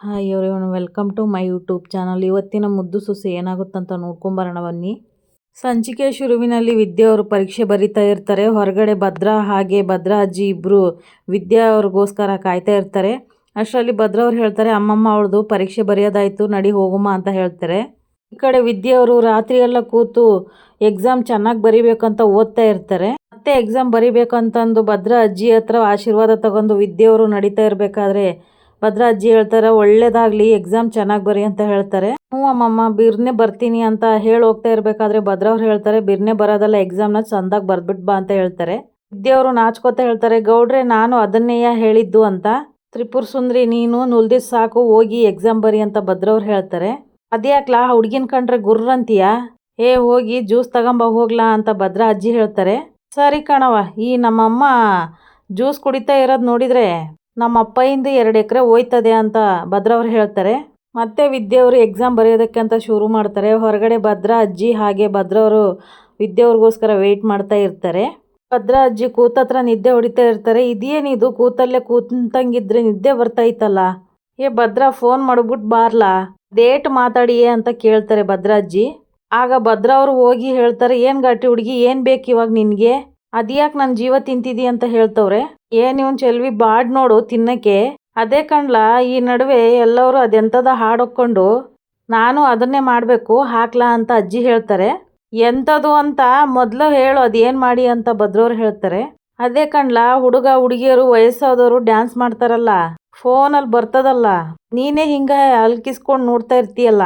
Hi everyone welcome to my YouTube channel ಇವತ್ತಿನ ಮುದ್ದು ಸೊಸೆ ಏನಾಗುತ್ತಂತ ನೋಡ್ಕೊಂಬರೋಣ ಬನ್ನಿ. ಸಂಚಿಕೆ ಶುರುವಿನಲ್ಲಿ ವಿದ್ಯಾ ಅವರು ಪರೀಕ್ಷೆ ಬರಿತಾ ಇರ್ತಾರೆ. ಹೊರಗಡೆ ಭದ್ರಾ, ಹಾಗೆ ಭದ್ರಾ ಅಜ್ಜಿ ಇಬ್ಬರು ವಿದ್ಯಾ ಅವ್ರಿಗೋಸ್ಕರ ಕಾಯ್ತಾ ಇರ್ತಾರೆ. ಅಷ್ಟರಲ್ಲಿ ಭದ್ರಾ ಅವ್ರು ಹೇಳ್ತಾರೆ, ಅಮ್ಮಮ್ಮ, ಅವಳದು ಪರೀಕ್ಷೆ ಬರೆಯೋದಾಯಿತು, ನಡಿ ಹೋಗುಮ್ಮ ಅಂತ ಹೇಳ್ತಾರೆ. ಈ ಕಡೆ ವಿದ್ಯಾ ಅವರು ರಾತ್ರಿ ಎಲ್ಲ ಕೂತು ಎಕ್ಸಾಮ್ ಚೆನ್ನಾಗಿ ಬರಿಬೇಕಂತ ಓದ್ತಾ ಇರ್ತಾರೆ. ಮತ್ತೆ ಎಕ್ಸಾಮ್ ಬರಿಬೇಕಂತಂದು ಭದ್ರಾ ಅಜ್ಜಿ ಹತ್ರ ಆಶೀರ್ವಾದ ತಗೊಂಡು ವಿದ್ಯೆ ಅವರು ನಡೀತಾ ಇರಬೇಕಾದ್ರೆ ಭದ್ರಾ ಅಜ್ಜಿ ಹೇಳ್ತಾರೆ, ಒಳ್ಳೇದಾಗ್ಲಿ ಎಕ್ಸಾಮ್ ಚೆನ್ನಾಗಿ ಬರಿ ಅಂತ ಹೇಳ್ತಾರೆ. ಹ್ಞೂ ಅಮ್ಮಮ್ಮ, ಬಿರ್ನೆ ಬರ್ತೀನಿ ಅಂತ ಹೇಳಿ ಹೋಗ್ತಾ ಇರಬೇಕಾದ್ರೆ ಭದ್ರಾ ಅವ್ರು ಹೇಳ್ತಾರೆ, ಬಿರ್ನೆ ಬರೋದಲ್ಲ ಎಕ್ಸಾಮ್ನ ಚಂದಾಗಿ ಬರ್ಬಿಟ್ ಬಾ ಅಂತ ಹೇಳ್ತಾರೆ. ವಿದ್ಯೆಯವರು ನಾಚ್ಕೋತ ಹೇಳ್ತಾರೆ, ಗೌಡ್ರೆ, ನಾನು ಅದನ್ನೇಯ ಹೇಳಿದ್ದು ಅಂತ. ತ್ರಿಪುರ ಸುಂದ್ರಿ, ನೀನು ನುಲ್ದಿದ್ ಸಾಕು, ಹೋಗಿ ಎಕ್ಸಾಮ್ ಬರಿ ಅಂತ ಭದ್ರವ್ರು ಹೇಳ್ತಾರೆ. ಅದ್ಯಾಕ್ಲಾ, ಹುಡ್ಗಿನ್ ಕಂಡ್ರೆ ಗುರ್ರಂತೀಯ ಏ ಹೋಗಿ ಜ್ಯೂಸ್ ತಗೊಂಬ, ಹೋಗ್ಲಾ ಅಂತ ಭದ್ರಾ ಅಜ್ಜಿ ಹೇಳ್ತಾರೆ. ಸರಿ ಕಣವ ಈ ನಮ್ಮಮ್ಮ ಜ್ಯೂಸ್ ಕುಡಿತಾ ಇರೋದು ನೋಡಿದ್ರೆ ನಮ್ಮ ಅಪ್ಪಯಿಂದ ಎರಡು ಎಕರೆ ಹೋಯ್ತದೆ ಅಂತ ಭದ್ರವ್ರು ಹೇಳ್ತಾರೆ. ಮತ್ತೆ ವಿದ್ಯೆಯವರು ಎಕ್ಸಾಮ್ ಬರೆಯೋದಕ್ಕೆ ಅಂತ ಶುರು ಮಾಡ್ತಾರೆ. ಹೊರಗಡೆ ಭದ್ರ ಅಜ್ಜಿ ಹಾಗೆ ಭದ್ರವರು ವಿದ್ಯೆಯವ್ರಿಗೋಸ್ಕರ ವೆಯ್ಟ್ ಮಾಡ್ತಾ ಇರ್ತಾರೆ. ಭದ್ರ ಅಜ್ಜಿ ಕೂತತ್ರ ನಿದ್ದೆ ಹೊಡಿತಾ ಇರ್ತಾರೆ. ಇದೇನಿದು ಕೂತಲ್ಲೇ ಕೂತಂಗಿದ್ರೆ ನಿದ್ದೆ ಬರ್ತಾ ಇತ್ತಲ್ಲ. ಏ ಭದ್ರ ಫೋನ್ ಮಾಡ್ಬಿಟ್ಟು ಬಾರ್ಲಾ? ಡೇಟ್ ಮಾತಾಡಿಯೇ ಅಂತ ಕೇಳ್ತಾರೆ ಭದ್ರ ಅಜ್ಜಿ. ಆಗ ಭದ್ರ ಅವರು ಹೋಗಿ ಹೇಳ್ತಾರೆ, ಏನು ಗಟ್ಟಿ ಹುಡುಗಿ? ಏನು ಬೇಕು ಇವಾಗ ನಿನಗೆ? ಅದ್ಯಾಕೆ ನನ್ನ ಜೀವ ತಿಂತಿದಿ? ಅಂತ ಹೇಳ್ತವ್ರೆ. ಏನ್ ಇವನ್ ಚೆಲ್ವಿ ಬಾಡ್ ನೋಡು ತಿನ್ನಕ್ಕೆ. ಅದೇ ಕಣ್ಲಾ ಈ ನಡುವೆ ಎಲ್ಲರೂ ಅದೆಂತದ ಹಾಡೊಕ್ಕೊಂಡು ನಾನು ಅದನ್ನೇ ಮಾಡಬೇಕು, ಹಾಕ್ಲಾ ಅಂತ ಅಜ್ಜಿ ಹೇಳ್ತಾರೆ. ಎಂಥದ್ದು ಅಂತ ಮೊದಲು ಹೇಳು, ಅದೇನು ಮಾಡಿ ಅಂತ ಭದ್ರವ್ರು ಹೇಳ್ತಾರೆ. ಅದೇ ಕಣ್ಲಾ ಹುಡುಗ ಹುಡುಗಿಯರು ವಯಸ್ಸಾದವರು ಡ್ಯಾನ್ಸ್ ಮಾಡ್ತಾರಲ್ಲ ಫೋನಲ್ಲಿ ಬರ್ತದಲ್ಲ, ನೀನೇ ಹಿಂಗ ಅಲ್ಕಿಸ್ಕೊಂಡು ನೋಡ್ತಾ ಇರ್ತೀಯಲ್ಲ?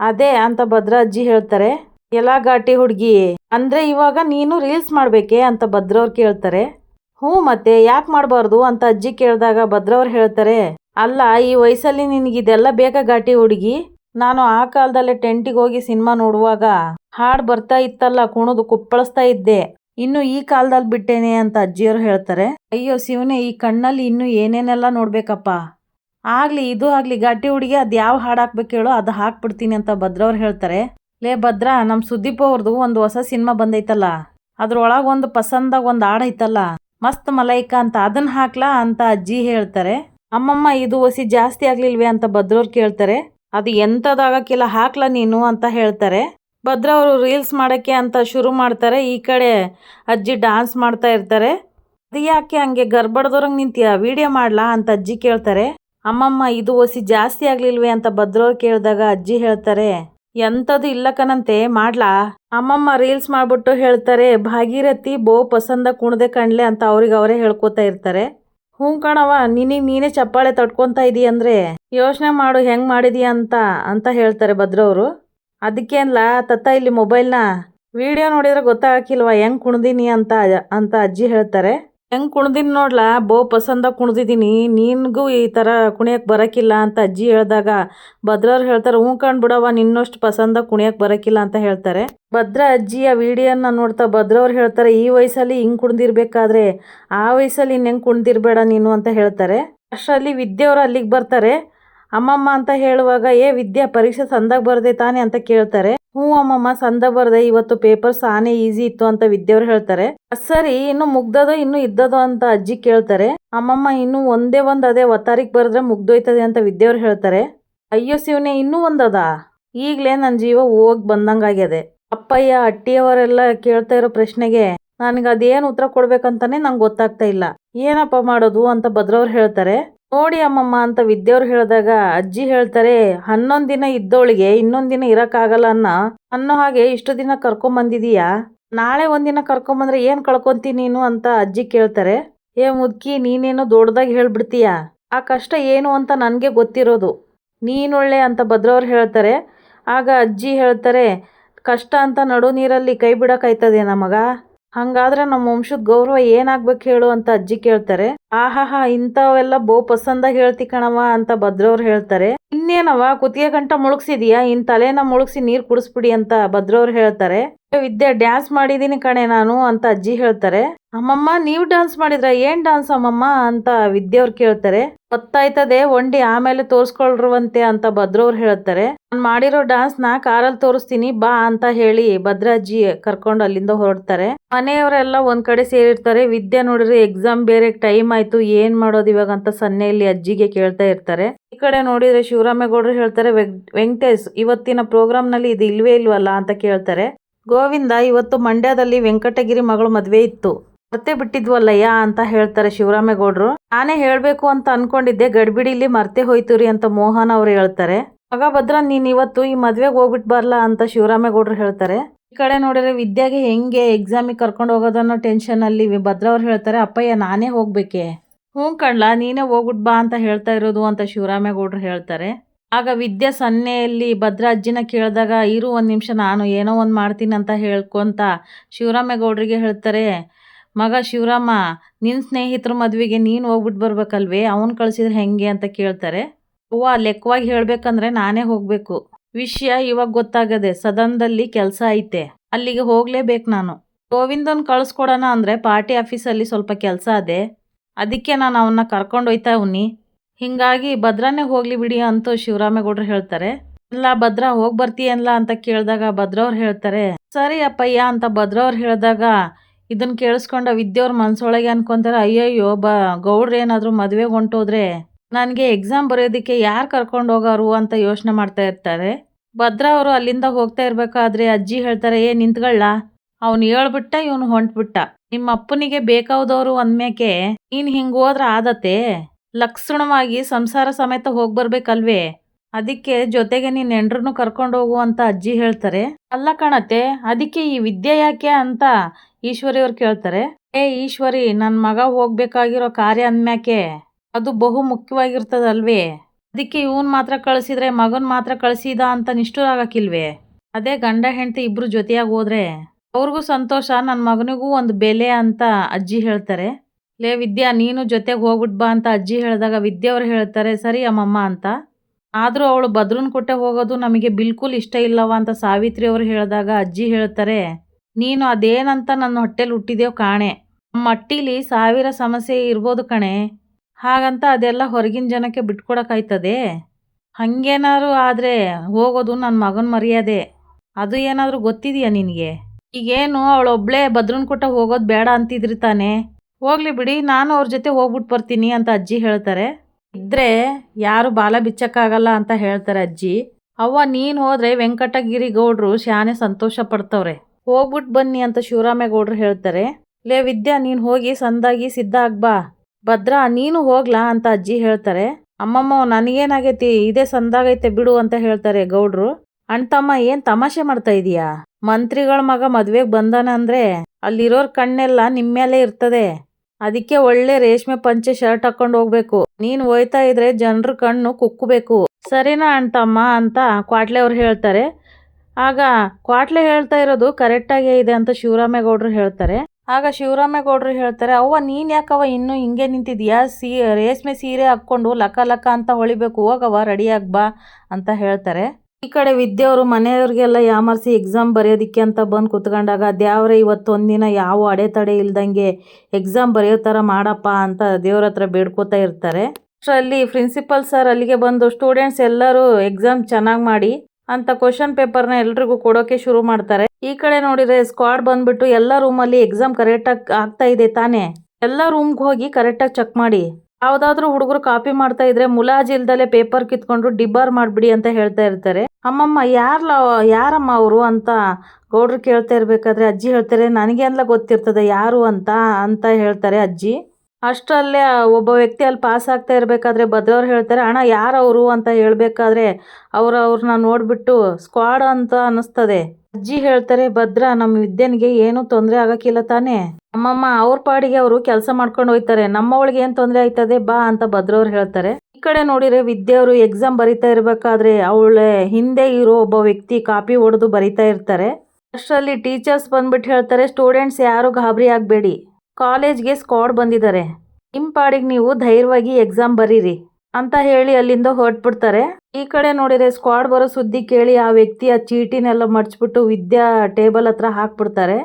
ಅದೇ, ಅಂತ ಭದ್ರ ಅಜ್ಜಿ ಹೇಳ್ತಾರೆ. ಎಲ್ಲ ಘಾಟಿ ಹುಡುಗಿ, ಅಂದ್ರೆ ಇವಾಗ ನೀನು ರೀಲ್ಸ್ ಮಾಡ್ಬೇಕೆ? ಅಂತ ಭದ್ರವ್ರು ಕೇಳ್ತಾರೆ. ಹ್ಞೂ ಮತ್ತೆ ಯಾಕೆ ಮಾಡಬಾರ್ದು ಅಂತ ಅಜ್ಜಿ ಕೇಳಿದಾಗ ಭದ್ರವ್ರು ಹೇಳ್ತಾರೆ, ಅಲ್ಲ, ಈ ವಯಸ್ಸಲ್ಲಿ ನಿನಗಿದೆಲ್ಲ ಬೇಗ ಘಾಟಿ ಹುಡುಗಿ. ನಾನು ಆ ಕಾಲದಲ್ಲೇ ಟೆಂಟಿಗೆ ಹೋಗಿ ಸಿನಿಮಾ ನೋಡುವಾಗ ಹಾಡು ಬರ್ತಾ ಇತ್ತಲ್ಲ, ಕುಣಿದು ಕುಪ್ಪಳಿಸ್ತಾ ಇದ್ದೆ. ಇನ್ನು ಈ ಕಾಲದಲ್ಲಿ ಬಿಟ್ಟೇನೆ ಅಂತ ಅಜ್ಜಿಯವರು ಹೇಳ್ತಾರೆ. ಅಯ್ಯೋ ಶಿವನೇ, ಈ ಕಣ್ಣಲ್ಲಿ ಇನ್ನು ಏನೇನೆಲ್ಲ ನೋಡ್ಬೇಕಪ್ಪ. ಆಗ್ಲಿ, ಇದು ಆಗ್ಲಿ ಗಟ್ಟಿ ಹುಡುಗಿ ಅದು ಯಾವ ಹಾಡು ಹಾಕ್ಬೇಕು ಹೇಳೋ ಅದು ಹಾಕ್ಬಿಡ್ತೀನಿ ಅಂತ ಭದ್ರವ್ರು ಹೇಳ್ತಾರೆ. ಲೇ ಭದ್ರಾ ನಮ್ಮ ಸುದೀಪ್ ಅವ್ರದ್ದು ಒಂದು ಹೊಸ ಸಿನಿಮಾ ಬಂದೈತಲ್ಲ. ಅದ್ರೊಳಗೆ ಒಂದು ಪಸಂದಾಗ ಒಂದು ಹಾಡು ಮಸ್ತ್ ಮಲೈಕ ಅಂತ ಅದನ್ನ ಹಾಕ್ಲಾ ಅಂತ ಅಜ್ಜಿ ಹೇಳ್ತಾರೆ. ಅಮ್ಮಮ್ಮ, ಇದು ಒಸಿ ಜಾಸ್ತಿ ಆಗ್ಲಿಲ್ವೇ ಅಂತ ಭದ್ರವ್ರು ಕೇಳ್ತಾರೆ. ಅದು ಎಂಥದಾಗಕ್ಕಿಲ್ಲ ಹಾಕ್ಲಾ ನೀನು ಅಂತ ಹೇಳ್ತಾರೆ. ಭದ್ರ ಅವರು ರೀಲ್ಸ್ ಮಾಡೋಕ್ಕೆ ಅಂತ ಶುರು ಮಾಡ್ತಾರೆ. ಈ ಕಡೆ ಅಜ್ಜಿ ಡಾನ್ಸ್ ಮಾಡ್ತಾ ಇರ್ತಾರೆ. ಅದು ಯಾಕೆ ಹಂಗೆ ಗರ್ಬಡ್ದವ್ರಂಗೆ ನಿಂತೀಯ? ವಿಡಿಯೋ ಮಾಡ್ಲಾ ಅಂತ ಅಜ್ಜಿ ಕೇಳ್ತಾರೆ. ಅಮ್ಮಮ್ಮ, ಇದು ಒಸಿ ಜಾಸ್ತಿ ಆಗ್ಲಿಲ್ವೇ ಅಂತ ಭದ್ರವ್ರು ಕೇಳಿದಾಗ ಅಜ್ಜಿ ಹೇಳ್ತಾರೆ. ಎಂಥದ್ದು ಇಲ್ಲಕನಂತೆ ಮಾಡ್ಲಾ? ಅಮ್ಮಮ್ಮ ರೀಲ್ಸ್ ಮಾಡ್ಬಿಟ್ಟು ಹೇಳ್ತಾರೆ, ಭಾಗೀರಥಿ, ಬೋ ಪಸಂದ ಕುಣದೆ ಕಣ್ಲೆ ಅಂತ ಅವ್ರಿಗೆ ಅವರೇ ಹೇಳ್ಕೊತಾ ಇರ್ತಾರೆ. ಹ್ಞೂ ಕಣವ ನಿನಗೆ ನೀನೇ ಚಪ್ಪಾಳೆ ತಡ್ಕೊತಾ ಇದೀ ಅಂದರೆ? ಯೋಚನೆ ಮಾಡು, ಹೆಂಗೆ ಮಾಡಿದೀಯ ಅಂತ ಅಂತ ಹೇಳ್ತಾರೆ ಭದ್ರವರು ಅದಕ್ಕೇನ್ಲ, ತತ್ತ ಇಲ್ಲಿ ಮೊಬೈಲ್ನ? ವಿಡಿಯೋ ನೋಡಿದ್ರೆ ಗೊತ್ತಾಗಕ್ಕಿಲ್ವಾ, ಹೆಂಗೆ ಕುಣ್ದೀನಿ ಅಂತ ಅಂತ ಅಜ್ಜಿ ಹೇಳ್ತಾರೆ. ಹೆಂಗೆ ಕುಣ್ದಿನ ನೋಡ್ಲಾ? ಬೋ ಪಸಂದಾಗ ಕುಣ್ದಿದ್ದೀನಿ ನಿನಗೂ ಈ ಥರ ಕುಣಿಯಕ್ಕೆ ಬರೋಕ್ಕಿಲ್ಲ ಅಂತ ಅಜ್ಜಿ ಹೇಳಿದಾಗ ಭದ್ರವ್ರು ಹೇಳ್ತಾರೆ, ಹ್ಞೂ ಬಿಡವ ನಿನ್ನಷ್ಟು ಪಸಂದಾಗ ಕುಣಿಯಕ್ಕೆ ಬರೋಕ್ಕಿಲ್ಲ ಅಂತ ಹೇಳ್ತಾರೆ. ಭದ್ರ ಅಜ್ಜಿಯ ವಿಡಿಯೋನ ನೋಡ್ತಾ ಭದ್ರವ್ರು ಹೇಳ್ತಾರೆ, ಈ ವಯಸ್ಸಲ್ಲಿ ಹಿಂಗೆ ಕುಣ್ದಿರ್ಬೇಕಾದ್ರೆ, ಆ ವಯಸ್ಸಲ್ಲಿ ಇನ್ನು ಹೆಂಗೆ ಕುಣ್ದಿರ್ಬೇಡ ನೀನು ಅಂತ ಹೇಳ್ತಾರೆ. ಅಷ್ಟರಲ್ಲಿ ವಿದ್ಯೆಯವರು ಅಲ್ಲಿಗೆ ಬರ್ತಾರೆ. ಅಮ್ಮಮ್ಮ ಅಂತ ಹೇಳುವಾಗ, ಏ ವಿದ್ಯಾ, ಪರೀಕ್ಷೆ ಸಂದಾಗ ಬರದೆ ತಾನೆ ಅಂತ ಕೇಳ್ತಾರೆ. ಹ್ಞೂ ಅಮ್ಮಮ್ಮ ಸಂದ ಬರದೆ, ಇವತ್ತು ಪೇಪರ್ಸ್ ಆನೆ ಈಸಿ ಇತ್ತು ಅಂತ ವಿದ್ಯವ್ರು ಹೇಳ್ತಾರೆ. ಸರಿ, ಇನ್ನು ಮುಗ್ದದೋ, ಇನ್ನು ಇದ್ದದೋ ಅಂತ ಅಜ್ಜಿ ಕೇಳ್ತಾರೆ. ಅಮ್ಮಮ್ಮ, ಇನ್ನು ಒಂದೇ ಒಂದ್ ಅದೇ ಒತ್ತಾರಿಕ್ ಬರೆದ್ರೆ ಮುಗ್ದೋಯ್ತದೆ ಅಂತ ವಿದ್ಯವ್ರು ಹೇಳ್ತಾರೆ. ಅಯ್ಯೋ ಶಿವನೇ, ಇನ್ನೂ ಒಂದದ ಈಗಲೇ ನನ್ನ ಜೀವ ಹೋಗಿ ಬಂದಂಗಾಗ್ಯದೆ ಅಪ್ಪಯ್ಯ, ಅಟ್ಟಿಯವರೆಲ್ಲ ಕೇಳ್ತಾ ಇರೋ ಪ್ರಶ್ನೆಗೆ ನನಗೆ ಅದೇನು ಉತ್ತರ ಕೊಡ್ಬೇಕಂತಾನೆ ನಂಗೆ ಗೊತ್ತಾಗ್ತಾ ಇಲ್ಲ. ಏನಪ್ಪ ಮಾಡೋದು? ಅಂತ ಭದ್ರವ್ರು ಹೇಳ್ತಾರೆ. ನೋಡಿ ಅಮ್ಮಮ್ಮ ಅಂತ ವಿದ್ಯವ್ರು ಹೇಳಿದಾಗ ಅಜ್ಜಿ ಹೇಳ್ತಾರೆ, ಹನ್ನೊಂದು ದಿನ ಇದ್ದವಳಿಗೆ ಇನ್ನೊಂದು ದಿನ ಇರೋಕ್ಕಾಗಲ್ಲ ಅನ್ನ. ಅನ್ನೋ ಹಾಗೆ ಇಷ್ಟು ದಿನ ಕರ್ಕೊಂಬಂದಿದೀಯಾ? ನಾಳೆ ಒಂದಿನ ಕರ್ಕೊಂಬಂದ್ರೆ ಏನು ಕಳ್ಕೊಂತೀನಿ ನೀನು? ಅಂತ ಅಜ್ಜಿ ಕೇಳ್ತಾರೆ. ಏ ಮುದ್ಕಿ, ನೀನೇನೋ ದೊಡ್ಡದಾಗಿ ಹೇಳ್ಬಿಡ್ತೀಯ? ಆ ಕಷ್ಟ ಏನು ಅಂತ ನನಗೆ ಗೊತ್ತಿರೋದು. ನೀನೊಳ್ಳೆ ಅಂತ ಭದ್ರವ್ರು ಹೇಳ್ತಾರೆ. ಆಗ ಅಜ್ಜಿ ಹೇಳ್ತಾರೆ, ಕಷ್ಟ ಅಂತ ನಡು ನೀರಲ್ಲಿ ಕೈ ಬಿಡಕಾಯ್ತದೆ ನಮಗ ಹಂಗಾದ್ರೆ ನಮ್ಮ ವಂಶದ ಗೌರವ ಏನಾಗ್ಬೇಕು ಹೇಳು ಅಂತ ಅಜ್ಜಿ ಕೇಳ್ತಾರೆ. ಆಹಾಹಾ, ಇಂಥವೆಲ್ಲ ಬೋ ಪಸಂದಾಗ ಹೇಳ್ತಿ ಕಣವ ಅಂತ ಭದ್ರವ್ರು ಹೇಳ್ತಾರೆ. ಇನ್ನೇನವ ಕುತ್ತಿಗೆ ಗಂಟ ಮುಳುಗ್ಸಿದ್ಯಾ? ಇನ್ ತಲೆನ ಮುಳುಗ್ಸಿ ನೀರ್ ಕುಡಿಸ್ಬಿಡಿ ಅಂತ ಭದ್ರವ್ರು ಹೇಳ್ತಾರೆ. ವಿದ್ಯೆ ಡ್ಯಾನ್ಸ್ ಮಾಡಿದೀನಿ ಕಣೆ ನಾನು ಅಂತ ಅಜ್ಜಿ ಹೇಳ್ತಾರೆ. ಅಮ್ಮಮ್ಮ, ನೀವು ಡ್ಯಾನ್ಸ್ ಮಾಡಿದ್ರ? ಏನ್ ಡ್ಯಾನ್ಸ್ ಅಮ್ಮಮ್ಮ ಅಂತ ವಿದ್ಯೆಯವ್ರು ಕೇಳ್ತಾರೆ. ಗೊತ್ತಾಯ್ತದೆ, ಒಂಡಿ ಆಮೇಲೆ ತೋರ್ಸ್ಕೊಳ್ರುವಂತೆ ಅಂತ ಭದ್ರವ್ರು ಹೇಳ್ತಾರೆ. ನಾನ್ ಮಾಡಿರೋ ಡ್ಯಾನ್ಸ್ನ ಕಾರಲ್ಲಿ ತೋರಿಸ್ತೀನಿ, ಬಾ ಅಂತ ಹೇಳಿ ಭದ್ರಾಜ್ಜಿ ಕರ್ಕೊಂಡು ಅಲ್ಲಿಂದ ಹೊರಡ್ತಾರೆ. ಮನೆಯವರೆಲ್ಲ ಒಂದ್ ಕಡೆ ಸೇರಿರ್ತಾರೆ. ವಿದ್ಯೆ ನೋಡಿದ್ರೆ ಎಕ್ಸಾಮ್ ಬೇರೆ ಟೈಮ್ ಆಯ್ತು, ಏನ್ ಮಾಡೋದು ಇವಾಗ ಅಂತ ಸನ್ನೆಯಲ್ಲಿ ಅಜ್ಜಿಗೆ ಕೇಳ್ತಾ ಇರ್ತಾರೆ. ಈ ಕಡೆ ನೋಡಿದ್ರೆ ಶಿವರಾಮೇಗೌಡರು ಹೇಳ್ತಾರೆ, ವೆಂಕ್- ವೆಂಕಟೇಶ್, ಇವತ್ತಿನ ಪ್ರೋಗ್ರಾಮ್ನಲ್ಲಿ ಇದು ಇಲ್ವೇ ಇಲ್ವಲ್ಲ? ಅಂತ ಕೇಳ್ತಾರೆ. ಗೋವಿಂದ ಇವತ್ತು ಮಂಡ್ಯದಲ್ಲಿ ವೆಂಕಟಗಿರಿ ಮಗಳು ಮದ್ವೆ ಇತ್ತು. ಮರ್ತೆ ಬಿಟ್ಟಿದ್ವಲ್ಲಯ್ಯ ಅಂತ ಹೇಳ್ತಾರೆ ಶಿವರಾಮೇಗೌಡರು. ನಾನೇ ಹೇಳ್ಬೇಕು ಅಂತ ಅನ್ಕೊಂಡಿದ್ದೆ, ಗಡ್ಬಿಡಿಲಿ ಮರ್ತೆ ಹೋಯ್ತು ರೀ ಅಂತ ಮೋಹನ್ ಅವ್ರು ಹೇಳ್ತಾರೆ. ಮಗ ಭದ್ರ, ನೀನ್ ಇವತ್ತು ಈ ಮದ್ವೆಗೆ ಹೋಗ್ಬಿಟ್ ಬರ್ಲಾ ಅಂತ ಶಿವರಾಮೇಗೌಡರು ಹೇಳ್ತಾರೆ. ಈ ಕಡೆ ನೋಡಿದ್ರೆ ವಿದ್ಯಾಗೆ ಹೆಂಗೆ ಎಕ್ಸಾಮಿಗೆ ಕರ್ಕೊಂಡು ಹೋಗೋದನ್ನೋ ಟೆನ್ಷನ್ ಅಲ್ಲಿ ವಿ- ಭದ್ರ ಅವ್ರು ಹೇಳ್ತಾರೆ, ಅಪ್ಪಯ್ಯ, ನಾನೇ ಹೋಗ್ಬೇಕೆ. ಹ್ಞೂ ಕಣ್ಲಾ, ನೀನೇ ಹೋಗ್ಬಿಟ್ ಬಾ ಅಂತ ಹೇಳ್ತಾ ಇರೋದು ಅಂತ ಶಿವರಾಮೇಗೌಡರು ಹೇಳ್ತಾರೆ. ಆಗ ವಿದ್ಯಾ ಸನ್ನೆಯಲ್ಲಿ ಭದ್ರ ಅಜ್ಜಿನ ಕೇಳಿದಾಗ, ಇರು ಒಂದು ನಿಮಿಷ, ನಾನು ಏನೋ ಒಂದು ಮಾಡ್ತೀನಿ ಅಂತ ಹೇಳ್ಕೊಂತ ಶಿವರಾಮೇಗೌಡರಿಗೆ ಹೇಳ್ತಾರೆ, ಮಗ ಶಿವರಾಮ ನಿನ್ನ ಸ್ನೇಹಿತರ ಮದುವೆಗೆ ನೀನು ಹೋಗ್ಬಿಟ್ಟು ಬರ್ಬೇಕಲ್ವೇ? ಅವನು ಕಳ್ಸಿದ್ರೆ ಹೆಂಗೆ? ಅಂತ ಕೇಳ್ತಾರೆ. ಅವ್ವ ಲೆಕ್ಕವಾಗಿ ಹೇಳಬೇಕಂದ್ರೆ ನಾನೇ ಹೋಗಬೇಕು. ವಿಷಯ ಇವಾಗ ಗೊತ್ತಾಗದೆ ಸದನದಲ್ಲಿ ಕೆಲಸ ಐತೆ. ಅಲ್ಲಿಗೆ ಹೋಗಲೇಬೇಕು ನಾನು. ಗೋವಿಂದನ್ ಕಳಿಸ್ಕೊಡೋಣ ಅಂದರೆ ಪಾರ್ಟಿ ಆಫೀಸಲ್ಲಿ ಸ್ವಲ್ಪ ಕೆಲಸ ಅದೇ. ಅದಕ್ಕೆ ನಾನು ಅವನ್ನ ಕರ್ಕೊಂಡು ಹೋಯ್ತಾ ಅವ್ನಿ ಹಿಂಗಾಗಿ ಭದ್ರಾನೇ ಹೋಗ್ಲಿ ಬಿಡಿ ಅಂತ ಶಿವರಾಮೇಗೌಡರು ಹೇಳ್ತಾರೆ. ಇಲ್ಲ, ಭದ್ರ ಹೋಗ್ ಬರ್ತೀಯಲ್ಲ ಅಂತ ಕೇಳಿದಾಗ ಭದ್ರವ್ರು ಹೇಳ್ತಾರೆ. ಸರಿ ಅಪ್ಪಯ್ಯ ಅಂತ ಭದ್ರವ್ರು ಹೇಳಿದಾಗ ಇದನ್ನ ಕೇಳಿಸ್ಕೊಂಡ ವಿದ್ಯವ್ರ ಮನ್ಸೊಳಗೆ ಅನ್ಕೊಂತಾರೆ, ಅಯ್ಯಯ್ಯೋ, ಬ, ಗೌಡ್ರ ಏನಾದ್ರು ಮದ್ವೆಗೆ ಹೊಂಟೋದ್ರೆ ನನಗೆ ಎಕ್ಸಾಮ್ ಬರೆಯೋದಕ್ಕೆ ಯಾರು ಕರ್ಕೊಂಡು ಹೋಗೋರು ಅಂತ ಯೋಚನೆ ಮಾಡ್ತಾ ಇರ್ತಾರೆ. ಭದ್ರ ಅವರು ಅಲ್ಲಿಂದ ಹೋಗ್ತಾ ಇರ್ಬೇಕಾದ್ರೆ ಅಜ್ಜಿ ಹೇಳ್ತಾರೆ, ಏ ನಿಂತ್ಕೊಳ್ಳ ಅವ್ನು ಹೇಳ್ಬಿಟ್ಟ, ಇವನು ಹೊಂಟ್ಬಿಟ್ಟ. ನಿಮ್ಮ ಅಪ್ಪನಿಗೆ ಬೇಕಾದವರು ಅಂದ್ಮೇಕೆ ನೀನ್ ಹಿಂಗೆ ಹೋದ್ರೆ ಆದತೆ? ಲಕ್ಷಣವಾಗಿ ಸಂಸಾರ ಸಮೇತ ಹೋಗಿ ಬರ್ಬೇಕಲ್ವೇ? ಅದಕ್ಕೆ ಜೊತೆಗೆ ನೀನು ನೆಂಡ್ರನ್ನು ಕರ್ಕೊಂಡು ಹೋಗು ಅಂತ ಅಜ್ಜಿ ಹೇಳ್ತಾರೆ. ಅಲ್ಲ ಕಾಣತ್ತೆ ಅದಕ್ಕೆ ಈ ವಿದ್ಯೆ ಯಾಕೆ ಅಂತ ಈಶ್ವರಿ ಅವ್ರು ಕೇಳ್ತಾರೆ. ಏ ಈಶ್ವರಿ ನನ್ನ ಮಗ ಹೋಗ್ಬೇಕಾಗಿರೋ ಕಾರ್ಯ ಅಂದ್ಮ್ಯಾಕೆ ಅದು ಬಹು ಮುಖ್ಯವಾಗಿರ್ತದಲ್ವೇ? ಅದಕ್ಕೆ ಇವನ್ ಮಾತ್ರ ಕಳ್ಸಿದ್ರೆ ಮಗನ್ ಮಾತ್ರ ಕಳಿಸಿದ ಅಂತ ನಿಷ್ಠುರ ಆಗಕ್ಕಿಲ್ವೇ? ಅದೇ ಗಂಡ ಹೆಂಡತಿ ಇಬ್ರು ಜೊತೆಯಾಗಿ ಹೋದ್ರೆ? ಅವ್ರಿಗೂ ಸಂತೋಷ ನನ್ನ ಮಗನಿಗೂ ಒಂದು ಬೆಲೆ ಅಂತ ಅಜ್ಜಿ ಹೇಳ್ತಾರೆ. ಲೇ ವಿದ್ಯಾ, ನೀನು ಜೊತೆಗೆ ಹೋಗ್ಬಿಟ್ಟು ಬಾ ಅಂತ ಅಜ್ಜಿ ಹೇಳಿದಾಗ ವಿದ್ಯಾವ್ರು ಹೇಳ್ತಾರೆ, ಸರಿ ಅಮ್ಮಮ್ಮ ಅಂತ. ಆದರೂ ಅವಳು ಭದ್ರನ್ ಕೊಟ್ಟೆ ಹೋಗೋದು ನಮಗೆ ಬಿಲ್ಕುಲ್ ಇಷ್ಟ ಇಲ್ಲವ ಅಂತ ಸಾವಿತ್ರಿ ಅವರು ಹೇಳಿದಾಗ ಅಜ್ಜಿ ಹೇಳ್ತಾರೆ, ನೀನು ಅದೇನಂತ ನನ್ನ ಹೊಟ್ಟೆಲಿ ಹುಟ್ಟಿದೇವು ಕಾಣೆ. ನಮ್ಮ ಅಟ್ಟಿಲಿ ಸಾವಿರ ಸಮಸ್ಯೆ ಇರ್ಬೋದು ಕಣೆ. ಹಾಗಂತ ಅದೆಲ್ಲ ಹೊರಗಿನ ಜನಕ್ಕೆ ಬಿಟ್ಕೊಡಕ್ಕಾಯ್ತದೆ ಹಾಗೇನಾದ್ರು ಆದರೆ ಹೋಗೋದು ನನ್ನ ಮಗನ ಮರ್ಯಾದೆ. ಅದು ಏನಾದರೂ ಗೊತ್ತಿದೆಯಾ ನಿನಗೆ? ಈಗೇನು ಅವಳೊಬ್ಳೆ ಭದ್ರನ್ ಕೊಟ್ಟ ಹೋಗೋದು ಬೇಡ ಅಂತಿದ್ರಿ ತಾನೆ. ಹೋಗ್ಲಿ ಬಿಡಿ, ನಾನು ಅವ್ರ ಜೊತೆ ಹೋಗ್ಬಿಟ್ಟು ಬರ್ತೀನಿ ಅಂತ ಅಜ್ಜಿ ಹೇಳ್ತಾರೆ. ಇದ್ರೆ ಯಾರು ಬಾಲ ಬಿಚ್ಚಕ್ಕಾಗಲ್ಲ ಅಂತ ಹೇಳ್ತಾರೆ ಅಜ್ಜಿ. ಅವ್ವ, ನೀನು ಹೋದ್ರೆ ವೆಂಕಟಗಿರಿ ಗೌಡ್ರು ಶಾನೆ ಸಂತೋಷ ಪಡ್ತವ್ರೆ. ಹೋಗ್ಬಿಟ್ಟು ಬನ್ನಿ ಅಂತ ಶಿವರಾಮೇಗೌಡ್ರು ಹೇಳ್ತಾರೆ. ಲೇ ವಿದ್ಯಾ, ನೀನು ಹೋಗಿ ಸಂದಾಗಿ ಸಿದ್ಧ ಆಗ್ಬಾ ಭದ್ರಾ, ನೀನು ಹೋಗ್ಲಾ ಅಂತ ಅಜ್ಜಿ ಹೇಳ್ತಾರೆ. ಅಮ್ಮಮ್ಮ, ನನಗೇನಾಗೈತಿ? ಇದೇ ಸಂದಾಗೈತೆ ಬಿಡು ಅಂತ ಹೇಳ್ತಾರೆ ಗೌಡ್ರು. ಅಣ್ತಮ್ಮ ಏನು ತಮಾಷೆ ಮಾಡ್ತಾ ಇದೀಯಾ? ಮಂತ್ರಿಗಳ ಮಗ ಮದುವೆಗೆ ಬಂದಾನ ಅಂದ್ರೆ ಅಲ್ಲಿರೋರ್ ಕಣ್ಣೆಲ್ಲ ನಿಮ್ಮೇಲೆ ಇರ್ತದೆ. ಅದಕ್ಕೆ ಒಳ್ಳೆ ರೇಷ್ಮೆ ಪಂಚೆ ಶರ್ಟ್ ಹಾಕೊಂಡು ಹೋಗ್ಬೇಕು. ನೀನ್ ಹೋಯ್ತಾ ಇದ್ರೆ ಜನರ ಕಣ್ಣು ಕುಕ್ಕಬೇಕು. ಸರಿನಾ ಅಂತಮ್ಮ ಅಂತ ಕ್ವಾಟ್ಲೆ ಅವ್ರು ಹೇಳ್ತಾರೆ. ಆಗ ಕ್ವಾಟ್ಲೆ ಹೇಳ್ತಾ ಇರೋದು ಕರೆಕ್ಟಾಗೇ ಇದೆ ಅಂತ ಶಿವರಾಮೇಗೌಡರು ಹೇಳ್ತಾರೆ. ಆಗ ಶಿವರಾಮೇಗೌಡರು ಹೇಳ್ತಾರೆ, ಅವ್ವ ನೀನ್ ಯಾಕವ ಇನ್ನೂ ಹಿಂಗೆ ನಿಂತಿದ್ಯಾ? ಸೀ, ರೇಷ್ಮೆ ಸೀರೆ ಹಾಕ್ಕೊಂಡು ಲಕ ಲಕ ಅಂತ ಹೊಳಿಬೇಕು. ಹೋಗವ ರೆಡಿಯಾಗಿ ಬಾ ಅಂತ ಹೇಳ್ತಾರೆ. ಈ ಕಡೆ ವಿದ್ಯೆಯವರು ಮನೆಯವ್ರಿಗೆಲ್ಲ ಯಾಮರ್ಸಿ ಎಕ್ಸಾಮ್ ಬರೆಯೋದಿಕ್ಕೆ ಅಂತ ಬಂದು ಕುತ್ಕೊಂಡಾಗ, ದೇವ್ರೆ ಇವತ್ತು ಒಂದಿನ ಯಾವ ಅಡೆತಡೆ ಇಲ್ದಂಗೆ ಎಕ್ಸಾಮ್ ಬರೆಯೋ ಥರ ಮಾಡಪ್ಪ ಅಂತ ದೇವ್ರ ಹತ್ರ ಬೇಡ್ಕೋತಾ ಇರ್ತಾರೆ. ಅಲ್ಲಿ ಪ್ರಿನ್ಸಿಪಲ್ ಸರ್ ಅಲ್ಲಿಗೆ ಬಂದು ಸ್ಟೂಡೆಂಟ್ಸ್ ಎಲ್ಲರೂ ಎಕ್ಸಾಮ್ ಚೆನ್ನಾಗಿ ಮಾಡಿ ಅಂತ ಕ್ವಶನ್ ಪೇಪರ್ನ ಎಲ್ರಿಗೂ ಕೊಡೋಕೆ ಶುರು ಮಾಡ್ತಾರೆ. ಈ ಕಡೆ ನೋಡಿದ್ರೆ ಸ್ಕ್ವಾಡ್ ಬಂದ್ಬಿಟ್ಟು ಎಲ್ಲ ರೂಮಲ್ಲಿ ಎಕ್ಸಾಮ್ ಕರೆಕ್ಟಾಗಿ ಆಗ್ತಾ ಇದೆ ತಾನೇ. ಎಲ್ಲ ರೂಮ್ಗೆ ಹೋಗಿ ಕರೆಕ್ಟಾಗಿ ಚೆಕ್ ಮಾಡಿ. ಯಾವ್ದಾದ್ರು ಹುಡುಗರು ಕಾಪಿ ಮಾಡ್ತಾ ಇದ್ರೆ ಮುಲಾಜಿ ಇಲ್ದಲೆ ಪೇಪರ್ ಕಿತ್ಕೊಂಡು ಡಿಬ್ಬರ್ ಮಾಡ್ಬಿಡಿ ಅಂತ ಹೇಳ್ತಾ ಇರ್ತಾರೆ. ಅಮ್ಮಮ್ಮ, ಯಾರ್ಲ, ಯಾರಮ್ಮ ಅವರು ಅಂತ ಗೌಡ್ರು ಕೇಳ್ತಾ ಇರ್ಬೇಕಾದ್ರೆ, ಅಜ್ಜಿ ಹೇಳ್ತಾರೆ, ನನಗೆ ಎಲ್ಲ ಗೊತ್ತಿರ್ತದೆ ಯಾರು ಅಂತ ಅಂತ ಹೇಳ್ತಾರೆ ಅಜ್ಜಿ. ಅಷ್ಟರಲ್ಲೇ ಒಬ್ಬ ವ್ಯಕ್ತಿ ಅಲ್ಲಿ ಪಾಸ್ ಆಗ್ತಾ ಇರಬೇಕಾದ್ರೆ ಭದ್ರವ್ರು ಹೇಳ್ತಾರೆ, ಅಣ್ಣ ಯಾರವರು ಅಂತ ಹೇಳಬೇಕಾದ್ರೆ ಅವರು ಅವ್ರನ್ನ ನೋಡಿಬಿಟ್ಟು ಸ್ಕ್ವಾಡ್ ಅಂತ ಅನ್ನಿಸ್ತದೆ. ಅಜ್ಜಿ ಹೇಳ್ತಾರೆ, ಭದ್ರ ನಮ್ಮ ವಿದ್ಯನಿಗೆ ಏನೂ ತೊಂದರೆ ಆಗಕ್ಕಿಲ್ಲ ತಾನೇ. ನಮ್ಮಮ್ಮ ಅವ್ರ ಪಾಡಿಗೆ ಅವರು ಕೆಲಸ ಮಾಡ್ಕೊಂಡು ಹೋಯ್ತಾರೆ. ನಮ್ಮವಳಿಗೆ ಏನು ತೊಂದರೆ ಆಯ್ತದೆ, ಬಾ ಅಂತ ಭದ್ರವ್ರು ಹೇಳ್ತಾರೆ. ಈ ಕಡೆ ನೋಡಿದ್ರೆ ವಿದ್ಯೆಯವರು ಎಕ್ಸಾಮ್ ಬರಿತಾ ಇರಬೇಕಾದ್ರೆ ಅವಳ ಹಿಂದೆ ಇರೋ ಒಬ್ಬ ವ್ಯಕ್ತಿ ಕಾಪಿ ಹೊಡೆದು ಬರಿತಾ ಇರ್ತಾರೆ. ಅಷ್ಟರಲ್ಲಿ ಟೀಚರ್ಸ್ ಬಂದ್ಬಿಟ್ಟು ಹೇಳ್ತಾರೆ ಸ್ಟೂಡೆಂಟ್ಸ್ ಯಾರು ಗಾಬರಿ ಆಗಬೇಡಿ. ಕಾಲೇಜ್ಗೆ ಸ್ಕ್ವಾಡ್ ಬಂದಿದ್ದಾರೆ. ನಿಮ್ಮ ಪಾಡಿಗೆ ನೀವು ಧೈರ್ಯವಾಗಿ ಎಕ್ಸಾಮ್ ಬರೀರಿ ಅಂತ ಹೇಳಿ ಅಲ್ಲಿಂದ ಹೊರಟ್ಬಿಡ್ತಾರೆ. ಈ ಕಡೆ ನೋಡಿದ್ರೆ ಸ್ಕ್ವಾಡ್ ಬರೋ ಸುದ್ದಿ ಕೇಳಿ ಆ ವ್ಯಕ್ತಿ ಆ ಚೀಟಿನೆಲ್ಲ ಮಡ್ಚ್ಬಿಟ್ಟು ವಿದ್ಯಾ ಟೇಬಲ್ ಹತ್ರ ಹಾಕ್ಬಿಡ್ತಾರೆ.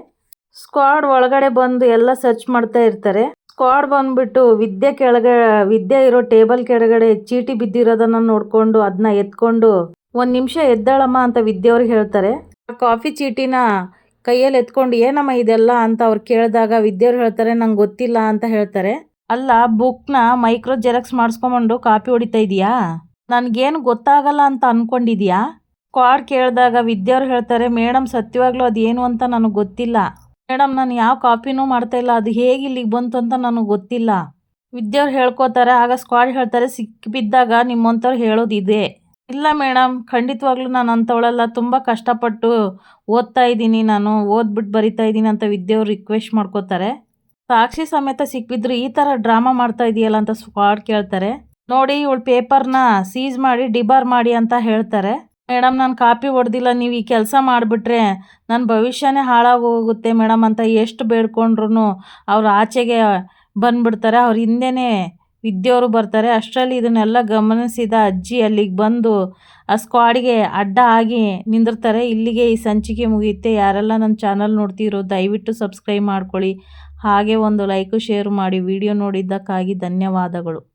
ಸ್ಕ್ವಾಡ್ ಒಳಗಡೆ ಬಂದು ಎಲ್ಲ ಸರ್ಚ್ ಮಾಡ್ತಾ ಇರ್ತಾರೆ. ಸ್ಕ್ವಾಡ್ ಬಂದ್ಬಿಟ್ಟು ವಿದ್ಯೆ ಕೆಳಗೆ, ವಿದ್ಯೆ ಇರೋ ಟೇಬಲ್ ಕೆಳಗಡೆ ಚೀಟಿ ಬಿದ್ದಿರೋದನ್ನ ನೋಡ್ಕೊಂಡು ಅದನ್ನ ಎತ್ಕೊಂಡು ಒಂದ್ ನಿಮಿಷ ಎದ್ದಾಳಮ್ಮ ಅಂತ ವಿದ್ಯೆ ಅವ್ರಿಗೆ ಹೇಳ್ತಾರೆ. ಕಾಫಿ ಚೀಟಿನ ಕೈಯಲ್ಲಿ ಎತ್ಕೊಂಡು ಏನಮ್ಮ ಇದೆಲ್ಲ ಅಂತ ಅವ್ರು ಕೇಳಿದಾಗ ವಿದ್ಯೆಯವ್ರು ಹೇಳ್ತಾರೆ, ನಂಗೆ ಗೊತ್ತಿಲ್ಲ ಅಂತ ಹೇಳ್ತಾರೆ. ಅಲ್ಲ, ಬುಕ್ನ ಮೈಕ್ರೋ ಜೆರಾಕ್ಸ್ ಮಾಡಿಸ್ಕೊಂಬಂಡು ಕಾಪಿ ಹೊಡಿತಾ ಇದೀಯಾ? ನನಗೇನು ಗೊತ್ತಾಗಲ್ಲ ಅಂತ ಅನ್ಕೊಂಡಿದ್ಯಾ? ಸ್ಕ್ವಾಡ್ ಕೇಳಿದಾಗ ವಿದ್ಯೆಯವ್ರು ಹೇಳ್ತಾರೆ, ಮೇಡಮ್, ಸತ್ಯವಾಗ್ಲೂ ಅದೇನು ಅಂತ ನನಗೆ ಗೊತ್ತಿಲ್ಲ. ಮೇಡಮ್, ನಾನು ಯಾವ ಕಾಪಿನೂ ಮಾಡ್ತಾ ಇಲ್ಲ, ಅದು ಹೇಗೆ ಇಲ್ಲಿಗೆ ಬಂತು ಅಂತ ನನಗೆ ಗೊತ್ತಿಲ್ಲ. ವಿದ್ಯೆಯವ್ರು ಹೇಳ್ಕೊತಾರೆ, ಆಗ ಸ್ಕ್ವಾಡ್ ಹೇಳ್ತಾರೆ ಸಿಕ್ಕಿ ಬಿದ್ದಾಗ ನಿಮ್ಮಂಥವ್ರು ಹೇಳೋದಿದೆ ಇಲ್ಲ ಮೇಡಮ್ ಖಂಡಿತವಾಗ್ಲೂ ನಾನು ಅಂಥವಳೆಲ್ಲ. ತುಂಬ ಕಷ್ಟಪಟ್ಟು ಓದ್ತಾ ಇದ್ದೀನಿ ನಾನು. ಓದ್ಬಿಟ್ಟು ಬರಿತಾ ಇದ್ದೀನಿ ಅಂತ ವಿದ್ಯೆಯವ್ರು ರಿಕ್ವೆಸ್ಟ್ ಮಾಡ್ಕೋತಾರೆ. ಸಾಕ್ಷಿ ಸಮೇತ ಸಿಕ್ಕಿದ್ರು ಈ ಥರ ಡ್ರಾಮಾ ಮಾಡ್ತಾ ಇದೆಯಲ್ಲ ಅಂತ ಸ್ಕ್ವಾಡ್ ಕೇಳ್ತಾರೆ. ನೋಡಿ, ಇವಳು ಪೇಪರ್ನ ಸೀಸ್ ಮಾಡಿ, ಡಿಬಾರ್ ಮಾಡಿ ಅಂತ ಹೇಳ್ತಾರೆ. ಮೇಡಮ್ ನಾನು ಕಾಪಿ ಹೊಡೆದಿಲ್ಲ. ನೀವು ಈ ಕೆಲಸ ಮಾಡಿಬಿಟ್ರೆ ನನ್ನ ಭವಿಷ್ಯನೇ ಹಾಳಾಗೋಗುತ್ತೆ ಮೇಡಮ್ ಅಂತ ಎಷ್ಟು ಬೇಡ್ಕೊಂಡ್ರು ಅವ್ರು ಆಚೆಗೆ ಬಂದ್ಬಿಡ್ತಾರೆ. ಅವ್ರ ಹಿಂದೆನೇ ವಿದ್ಯೆಯವರು ಬರ್ತಾರೆ. ಅಷ್ಟರಲ್ಲಿ ಇದನ್ನೆಲ್ಲ ಗಮನಿಸಿದ ಅಜ್ಜಿ ಅಲ್ಲಿಗೆ ಬಂದು ಆ ಸ್ಕ್ವಾಡ್ಗೆ ಅಡ್ಡ ಆಗಿ ನಿಂದಿರ್ತಾರೆ. ಇಲ್ಲಿಗೆ ಈ ಸಂಚಿಕೆ ಮುಗಿಯುತ್ತೆ. ಯಾರೆಲ್ಲ ನನ್ನ ಚಾನಲ್ ನೋಡ್ತಿರೋ ದಯವಿಟ್ಟು ಸಬ್ಸ್ಕ್ರೈಬ್ ಮಾಡ್ಕೊಳ್ಳಿ. ಹಾಗೆ ಒಂದು ಲೈಕು ಶೇರ್ ಮಾಡಿ. ವಿಡಿಯೋ ನೋಡಿದ್ದಕ್ಕಾಗಿ ಧನ್ಯವಾದಗಳು.